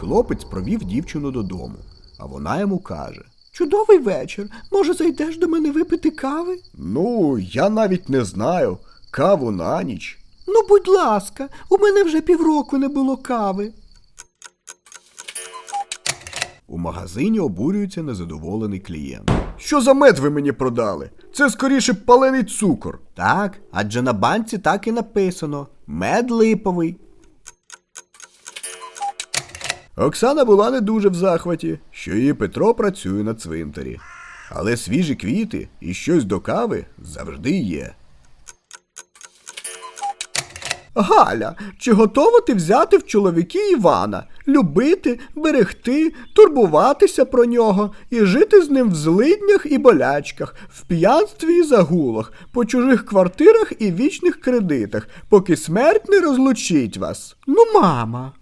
Хлопець провів дівчину додому, а вона йому каже: Чудовий вечір. Може, зайдеш до мене випити кави? Ну, я навіть не знаю. Каву на ніч. Ну, будь ласка, у мене вже півроку не було кави. У магазині обурюється незадоволений клієнт. Що за мед ви мені продали? Це скоріше палений цукор. Так, адже на банці так і написано мед липовий. Оксана була не дуже в захваті, що її Петро працює на цвинтарі. Але свіжі квіти і щось до кави завжди є. Галя, чи готова ти взяти в чоловіки Івана, любити, берегти, турбуватися про нього і жити з ним в злиднях і болячках, в п'янстві і загулах, по чужих квартирах і вічних кредитах, поки смерть не розлучить вас? Ну, мама.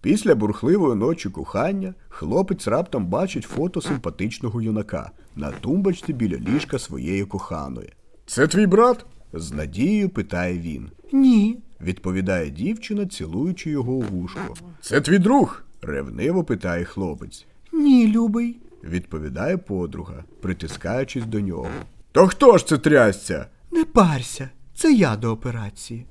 Після бурхливої ночі кохання хлопець раптом бачить фото симпатичного юнака на тумбочці біля ліжка своєї коханої. Це твій брат? з надією питає він. Ні. Відповідає дівчина, цілуючи його у вушко. Це твій друг? ревниво питає хлопець. Ні, любий. Відповідає подруга, притискаючись до нього. То хто ж це трясця? Не парся, це я до операції.